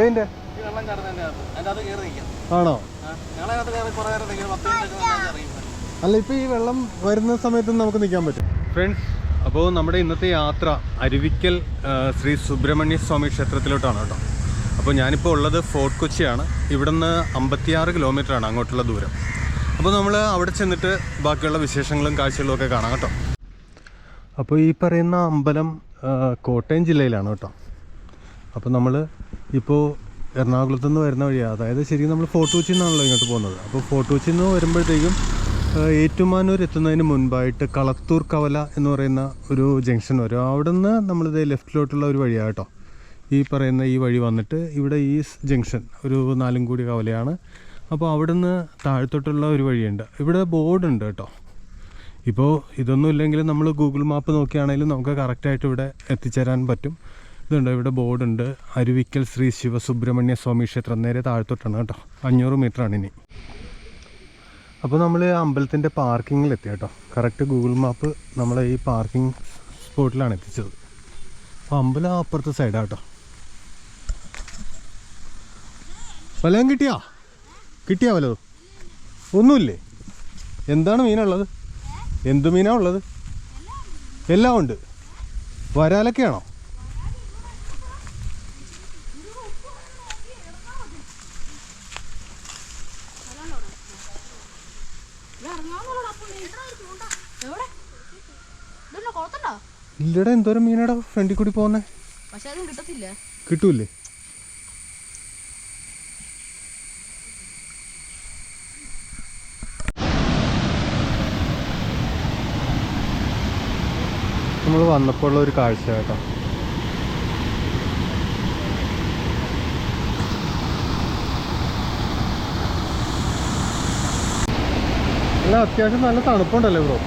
ഏതിന്റെ ആണോ? അല്ല ഇപ്പൊ ഈ വെള്ളം വരുന്ന സമയത്ത് നമുക്ക് നിൽക്കാൻ പറ്റും. ഫ്രണ്ട്സ് അപ്പോൾ നമ്മുടെ ഇന്നത്തെ യാത്ര അരുവിക്കൽ ശ്രീ സുബ്രഹ്മണ്യ സ്വാമി ക്ഷേത്രത്തിലോട്ടാണ് കേട്ടോ. അപ്പോൾ ഞാനിപ്പോൾ ഉള്ളത് ഫോർട്ട് കൊച്ചിയാണ്. ഇവിടുന്ന് അമ്പത്തിയാറ് കിലോമീറ്റർ ആണ് അങ്ങോട്ടുള്ള ദൂരം. അപ്പോൾ നമ്മൾ അവിടെ ചെന്നിട്ട് ബാക്കിയുള്ള വിശേഷങ്ങളും കാഴ്ചകളും ഒക്കെ കാണാം കേട്ടോ. അപ്പോൾ ഈ പറയുന്ന അമ്പലം കോട്ടയം ജില്ലയിലാണ് കേട്ടോ. അപ്പോൾ നമ്മൾ ഇപ്പോൾ എറണാകുളത്ത് നിന്ന് വരുന്ന വഴിയാണ് അതായത് ശരിക്കും നമ്മൾ ഫോർട്ട് കൊച്ചിയിൽ നിന്നാണല്ലോ ഇങ്ങോട്ട് പോകുന്നത്. അപ്പോൾ ഫോർട്ട് കൊച്ചിയിൽ നിന്ന് വരുമ്പോഴത്തേക്കും ഏറ്റുമാനൂർ എത്തുന്നതിന് മുൻപായിട്ട് കളത്തൂർ കവല എന്ന് പറയുന്ന ഒരു ജംഗ്ഷൻ വരും. അവിടെ നിന്ന് നമ്മളിത് ലെഫ്റ്റിലോട്ടുള്ള ഒരു വഴിയാണ് കേട്ടോ. ഈ പറയുന്ന ഈ വഴി വന്നിട്ട് ഇവിടെ ഈ ജംഗ്ഷൻ ഒരു നാലും കൂടി കവലയാണ്. അപ്പോൾ അവിടെ നിന്ന് താഴത്തോട്ടുള്ള ഒരു വഴിയുണ്ട്. ഇവിടെ ബോർഡുണ്ട് കേട്ടോ. ഇപ്പോൾ ഇതൊന്നും ഇല്ലെങ്കിൽ നമ്മൾ ഗൂഗിൾ മാപ്പ് നോക്കിയാണെങ്കിലും നമുക്ക് കറക്റ്റായിട്ട് ഇവിടെ എത്തിച്ചേരാൻ പറ്റും. ഇതുണ്ട്. ഇവിടെ ബോർഡുണ്ട്. അരുവിക്കൽ ശ്രീ ശിവസുബ്രഹ്മണ്യ സ്വാമി ക്ഷേത്രം. നേരെ താഴത്തോട്ടാണ് കേട്ടോ. അഞ്ഞൂറ് മീറ്ററാണ് ഇനി. അപ്പോൾ നമ്മൾ അമ്പലത്തിന്റെ പാർക്കിങ്ങിൽ എത്തി കേട്ടോ കറക്റ്റ് ഗൂഗിൾ മാപ്പ് നമ്മളെ ഈ പാർക്കിംഗ് സ്പോട്ടിലാണ് എത്തിച്ചത്. അപ്പോൾ അമ്പലം അപ്പുറത്തെ സൈഡാണ് കേട്ടോ വല്ലതും കിട്ടിയാ? കിട്ടിയാ വല്ലതും ഒന്നുമില്ലേ? എന്താണ് മീനുള്ളത്? എന്ത് മീനാ ഉള്ളത്? എല്ലാം ഉണ്ട്. വരാലൊക്കെയാണോ ഇല്ലടാ എന്തോരം മീനാടാ ഫ്രണ്ടിൽ കൂടി പോകുന്നേ പക്ഷെ അതും കിട്ടത്തില്ല. കിട്ടൂലേ നമ്മൾ വന്നപ്പോൾ ഉള്ള ഒരു കാഴ്ച കേട്ടോ. അല്ല അത്യാവശ്യം നല്ല തണുപ്പുണ്ടല്ലേ ബ്രോ?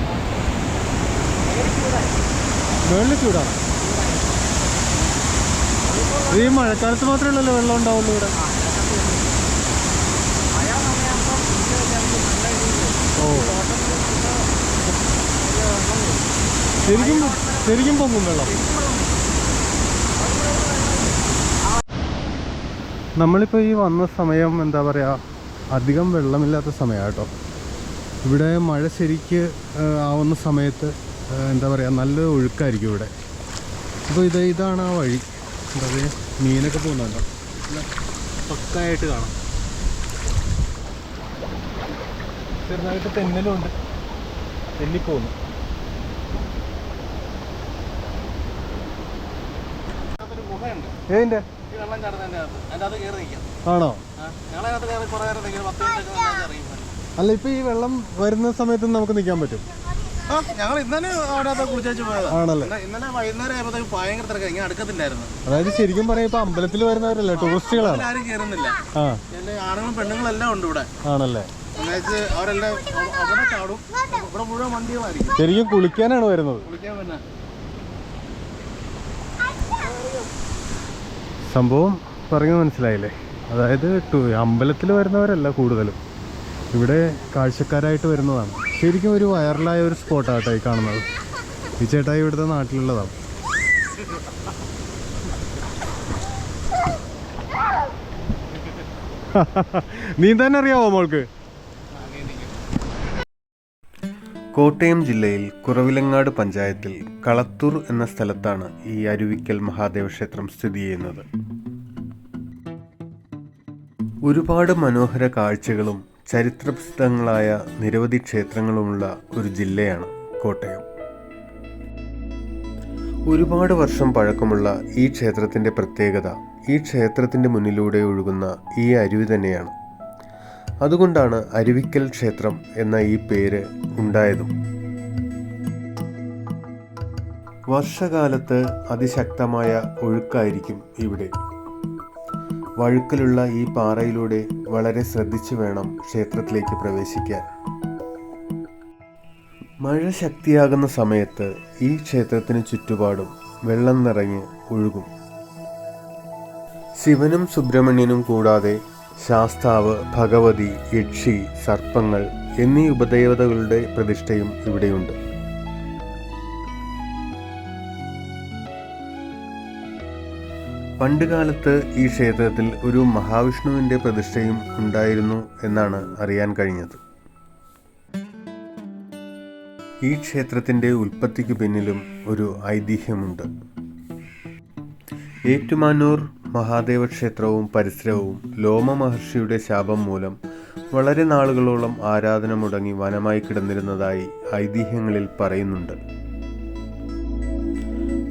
മേളിൽ ചൂടാണ്. ഈ മഴക്കാലത്ത് മാത്രമേ ഉള്ളല്ലോ വെള്ളം ഉണ്ടാവുള്ളൂ ഇവിടെ? ഓ. ശരിക്കും ശരിക്കും പൊങ്ങും വെള്ളം. നമ്മളിപ്പോൾ ഈ വന്ന സമയം എന്താ പറയുക അധികം വെള്ളമില്ലാത്ത സമയമാണ് കേട്ടോ ഇവിടെ മഴ ശരിക്ക് ആവുന്ന സമയത്ത് എന്താ പറയുക നല്ല ഒഴുക്കായിരിക്കും ഇവിടെ. അപ്പോൾ ഇത് ഇതാണ് ആ വഴി. എന്താ പറയുക മീനൊക്കെ പോകുന്നുണ്ടോ? പക്കായിട്ട് കാണാം. ചെറുതായിട്ട് തെന്നലും ഉണ്ട് ഗുഹയുണ്ട്. ഏതിന്റെ ആണോ? അല്ല ഇപ്പൊ ഈ വെള്ളം വരുന്ന സമയത്ത് നമുക്ക് നിൽക്കാൻ പറ്റും. ഞങ്ങൾ ഇന്നലെ അവിടെ അകത്ത് കുളിച്ചു പോയതാ. ആണല്ലേ? ഇന്ന- ഇന്നലെ വൈകുന്നേരം ആയപ്പോഴത്തേക്ക് ഭയങ്കര തിരക്കായി ഇങ്ങനെ അടുക്കത്തില്ലായിരുന്നു. അതായത് ശരിക്കും പറയാം ഇപ്പൊ അമ്പലത്തിൽ വരുന്നവരല്ലേ ടൂറിസ്റ്റുകളാണ്. ആരും കയറുന്നില്ല. ആണുങ്ങളും പെണ്ണുങ്ങളും എല്ലാം ഉണ്ട് ഇവിടെ. ആണല്ലേ? എന്നുവെച്ച് അവരെല്ലാം അവ- അവിടെ ചാടും. ഇവിടെ മുഴുവൻ വണ്ടികളായിരിക്കും ശരിക്കും കുളിക്കാനാണ് വരുന്നത്. കുളിക്കാൻ പിന്നെ സംഭവം പറഞ്ഞു മനസ്സിലായില്ലേ? അതായത് അമ്പലത്തിൽ വരുന്നവരല്ല കൂടുതലും. ഇവിടെ കാഴ്ചക്കാരായിട്ട് വരുന്നതാണ്. ശരിക്കും ഒരു വൈറലായ ഒരു സ്പോട്ടാട്ടോ ഈ കാണുന്നത്. ഈ ചേട്ടായി ഇവിടുത്തെ നാട്ടിലുള്ളതാണ് തന്നെ അറിയാവോ മോൾക്ക്? കോട്ടയം ജില്ലയിൽ കുറവിലങ്ങാട് പഞ്ചായത്തിൽ കളത്തൂർ എന്ന സ്ഥലത്താണ് ഈ അരുവിക്കൽ മഹാദേവ ക്ഷേത്രം സ്ഥിതി ചെയ്യുന്നത്. ഒരുപാട് മനോഹര കാഴ്ചകളും ചരിത്രപ്രസിദ്ധങ്ങളായ നിരവധി ക്ഷേത്രങ്ങളുമുള്ള ഒരു ജില്ലയാണ് കോട്ടയം. ഒരുപാട് വർഷം പഴക്കമുള്ള ഈ ക്ഷേത്രത്തിന്റെ പ്രത്യേകത ഈ ക്ഷേത്രത്തിന്റെ മുന്നിലൂടെ ഒഴുകുന്ന ഈ അരുവി തന്നെയാണ്. അതുകൊണ്ടാണ് അരുവിക്കൽ ക്ഷേത്രം എന്ന ഈ പേര് ഉണ്ടായതും. വർഷകാലത്ത് അതിശക്തമായ ഒഴുക്കായിരിക്കും ഇവിടെ. വഴുക്കലുള്ള ഈ പാറയിലൂടെ വളരെ ശ്രദ്ധിച്ചു വേണം ക്ഷേത്രത്തിലേക്ക് പ്രവേശിക്കാൻ. മഴ ശക്തിയാകുന്ന സമയത്ത് ഈ ക്ഷേത്രത്തിന് ചുറ്റുപാടും വെള്ളം നിറഞ്ഞ് ഒഴുകും. ശിവനും സുബ്രഹ്മണ്യനും കൂടാതെ ശാസ്താവ് ഭഗവതി യക്ഷി സർപ്പങ്ങൾ എന്നീ ഉപദേവതകളുടെ പ്രതിഷ്ഠയും ഇവിടെയുണ്ട്. പണ്ടുകാലത്ത് ഈ ക്ഷേത്രത്തിൽ ഒരു മഹാവിഷ്ണുവിന്റെ പ്രതിഷ്ഠയും ഉണ്ടായിരുന്നു എന്നാണ് അറിയാൻ കഴിഞ്ഞത്. ഈ ക്ഷേത്രത്തിന്റെ ഉൽപ്പത്തിക്ക് പിന്നിലും ഒരു ഐതിഹ്യമുണ്ട്. ഏറ്റുമാനൂർ മഹാദേവ ക്ഷേത്രവും പരിസരവും ലോമ മഹർഷിയുടെ ശാപം മൂലം വളരെ നാളുകളോളം ആരാധന മുടങ്ങി വനമായി കിടന്നിരുന്നതായി ഐതിഹ്യങ്ങളിൽ പറയുന്നുണ്ട്.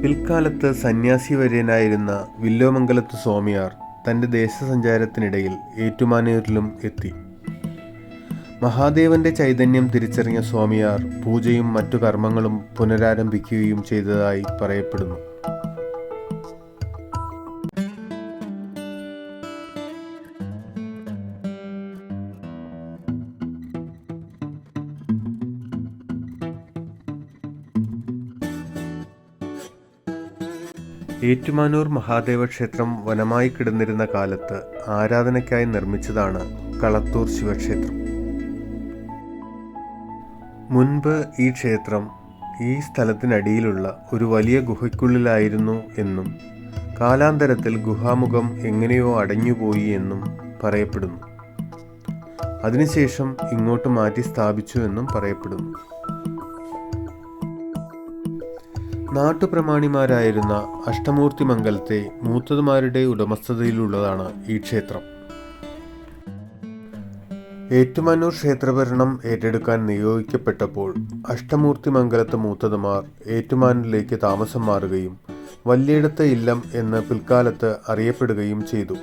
പിൽക്കാലത്ത് സന്യാസി വര്യനായിരുന്ന വില്ലോമംഗലത്ത് സ്വാമിയാർ തന്റെ ദേശസഞ്ചാരത്തിനിടയിൽ ഏറ്റുമാനൂരിലും എത്തി. മഹാദേവന്റെ ചൈതന്യം തിരിച്ചറിഞ്ഞ സ്വാമിയാർ പൂജയും മറ്റു കർമ്മങ്ങളും പുനരാരംഭിക്കുകയും ചെയ്തതായി പറയപ്പെടുന്നു. ഏറ്റുമാനൂർ മഹാദേവ ക്ഷേത്രം വനമായി കിടന്നിരുന്ന കാലത്ത് ആരാധനയ്ക്കായി നിർമ്മിച്ചതാണ് കളത്തൂർ ശിവക്ഷേത്രം. മുൻപ് ഈ ക്ഷേത്രം ഈ സ്ഥലത്തിനടിയിലുള്ള ഒരു വലിയ ഗുഹയ്ക്കുള്ളിലായിരുന്നു എന്നും കാലാന്തരത്തിൽ ഗുഹാമുഖം എങ്ങനെയോ അടഞ്ഞുപോയി എന്നും പറയപ്പെടുന്നു. അതിനുശേഷം ഇങ്ങോട്ട് മാറ്റി സ്ഥാപിച്ചു എന്നും പറയപ്പെടുന്നു. നാട്ടുപ്രമാണിമാരായിരുന്ന അഷ്ടമൂർത്തി മംഗലത്തെ മൂത്തതുമാരുടെ ഉടമസ്ഥതയിലുള്ളതാണ് ഈ ക്ഷേത്രം. ഏറ്റുമാനൂർ ക്ഷേത്രഭരണം ഏറ്റെടുക്കാൻ നിയോഗിക്കപ്പെട്ടപ്പോൾ അഷ്ടമൂർത്തി മംഗലത്തെ മൂത്തതുമാർ ഏറ്റുമാനൂരിലേക്ക് താമസം മാറുകയും വല്യേടത്ത് ഇല്ലം എന്ന് പിൽക്കാലത്ത് അറിയപ്പെടുകയും ചെയ്തു.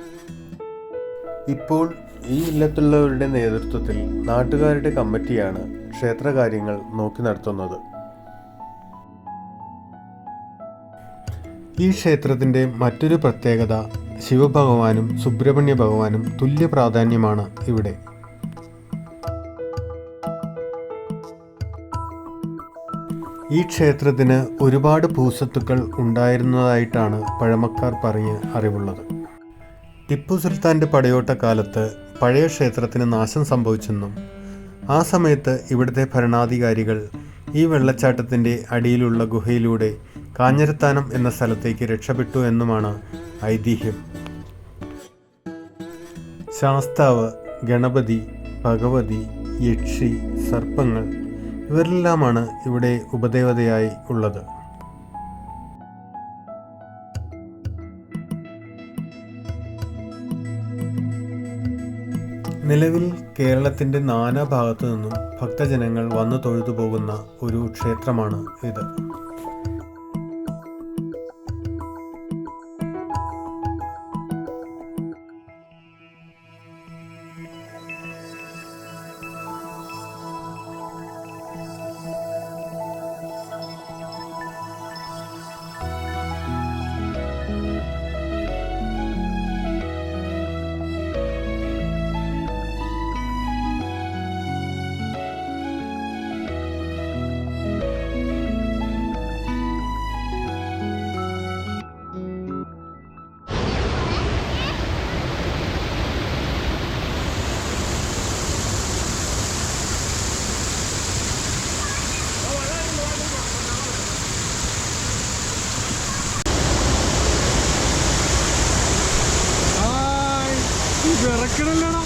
ഇപ്പോൾ ഈ ഇല്ലത്തുള്ളവരുടെ നേതൃത്വത്തിൽ നാട്ടുകാരുടെ കമ്മിറ്റിയാണ് ക്ഷേത്രകാര്യങ്ങൾ നോക്കി നടത്തുന്നത്. ഈ ക്ഷേത്രത്തിന്റെ മറ്റൊരു പ്രത്യേകത ശിവഭഗവാനും സുബ്രഹ്മണ്യ ഭഗവാനും തുല്യ പ്രാധാന്യമാണ് ഇവിടെ. ഈ ക്ഷേത്രത്തിന് ഒരുപാട് ഭൂസ്വത്തുക്കൾ ഉണ്ടായിരുന്നതായിട്ടാണ് പഴമക്കാർ പറഞ്ഞ് അറിവുള്ളത്. ടിപ്പു സുൽത്താന്റെ പടയോട്ട കാലത്ത് പഴയ ക്ഷേത്രത്തിന് നാശം സംഭവിച്ചെന്നും ആ സമയത്ത് ഇവിടുത്തെ ഭരണാധികാരികൾ ഈ വെള്ളച്ചാട്ടത്തിന്റെ അടിയിലുള്ള ഗുഹയിലൂടെ കാഞ്ഞിരത്താനം എന്ന സ്ഥലത്തേക്ക് രക്ഷപ്പെട്ടു എന്നുമാണ് ഐതിഹ്യം. ശാസ്താവ് ഗണപതി ഭഗവതി യക്ഷി സർപ്പങ്ങൾ ഇവരെല്ലാമാണ് ഇവിടെ ഉപദേവതയായി ഉള്ളത്. നിലവിൽ കേരളത്തിന്റെ നാനാഭാഗത്തു നിന്നും ഭക്തജനങ്ങൾ വന്നു തൊഴുതു പോകുന്ന ഒരു ക്ഷേത്രമാണ് ഇത്. വിറക്കണല്ലോടാ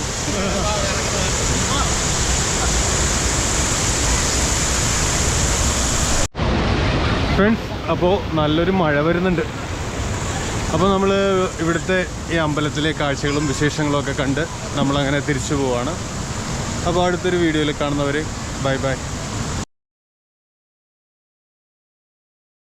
ഫ്രണ്ട്സ് അപ്പോൾ നല്ലൊരു മഴ വരുന്നുണ്ട്. അപ്പോൾ നമ്മൾ ഇവിടുത്തെ ഈ അമ്പലത്തിലെ കാഴ്ചകളും വിശേഷങ്ങളും ഒക്കെ കണ്ട് നമ്മളങ്ങനെ തിരിച്ചു പോവാണ്. അപ്പോൾ അടുത്തൊരു വീഡിയോയിൽ കാണുന്നവർ ബൈ ബൈ.